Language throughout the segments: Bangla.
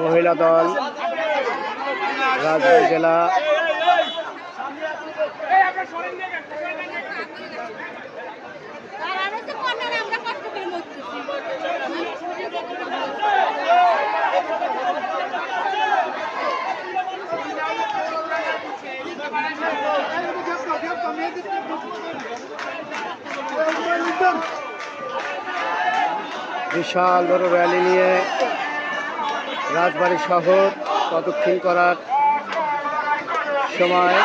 মহিলা দল রাজা জেলা। বিশাল বড় র্যালি নিয়ে রাজবাড়ী শহর প্রদক্ষিণ করার সময়।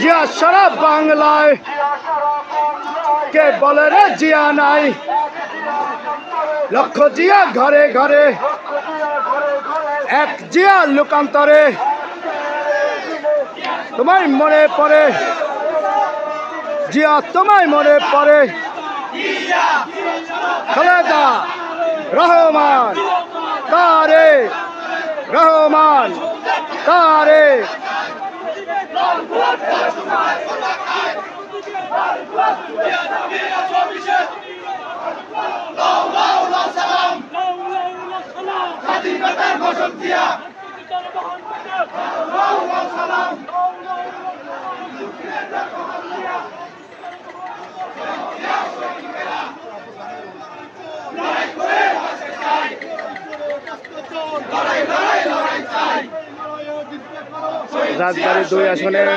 জিয়া সারা বাংলায়। কে বলে রে জিয়া নাই? লক্ষ জিয়া ঘরে ঘরে, এক জিয়া লোকান্তরে। তোমায় মনে পড়ে, জিয়া তোমায় মনে পড়ে। খালেদা রহমান তারে রহমান তারে। রাজবাড়ী দুই আসনের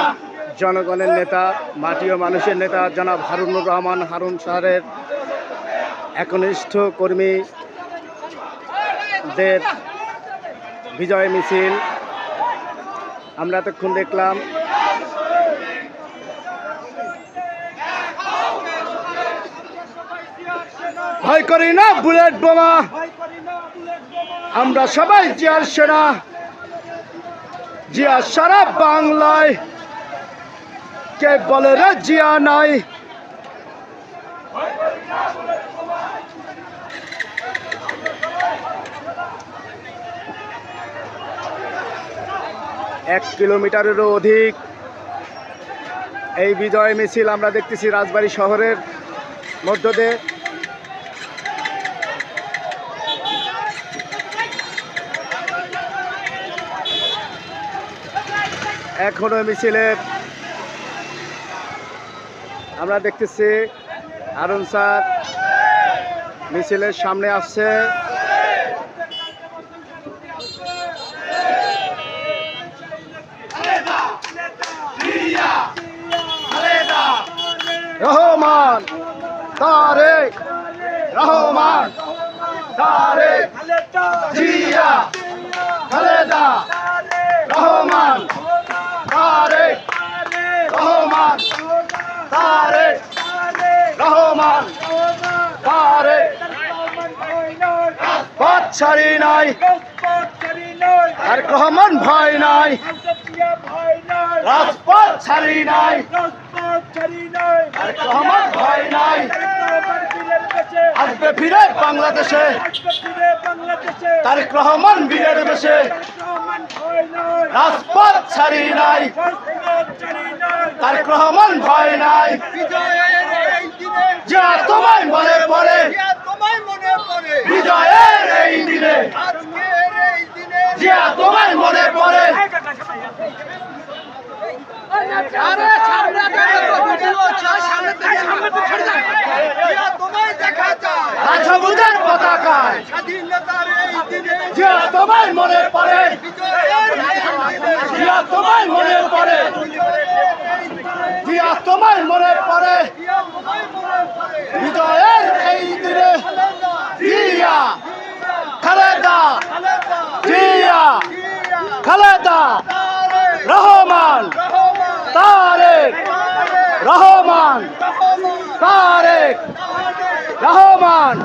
জনগণের নেতা মাটি ও মানুষের নেতা, জনাব হারুনুর রহমান হারুন সাহের একনিষ্ঠ কর্মীদের বিজয় মিছিল। আমরা এতক্ষণ দেখলাম, ভয় করি না বুলেট বোমা। আমরা সবাই জিয়ার সেনা। জিয়া সারা বাংলায়। কে বলে রে জিয়া নাই? এক কিলোমিটারেরও অধিক এই বিজয় মিছিল আমরা দেখতেছি রাজবাড়ী শহরের মধ্য দিয়ে। এখনও মিছিলের আমরা দেখতেছি আরুন স্যার মিছিলের সামনে আসছে। রহমান, তারেক রহমান, তারেক, জিয়া, খালেদা, রহমান তারেক রহমান তারেক রহমান তারেক পথ ছাড়ি নাই। আর রহমান ভয় নাই। রাজপথ ছাড়ি নাই। আর ভয় নাই। আসবে ফিরে বাংলাদেশে। তারেক রহমান বীরের দেশে রাজপথ ছাড়ি নাই। তারেক রহমান ভয় নাই যা তোমায় মনে পড়ে বিজয়ের এই দিনে যা তোমায় মনে পড়ে রাজভূতের পতাকায় যা তোমায় মনে পড়ে যা তোমায় মনে পড়ে যা তোমায় মনে পড়ে বিজয়ের এই দিনে জিয়া খালেদা। জিয়া খালেদা। রহমান। তারেক। রহমান। তারেক। রহমান।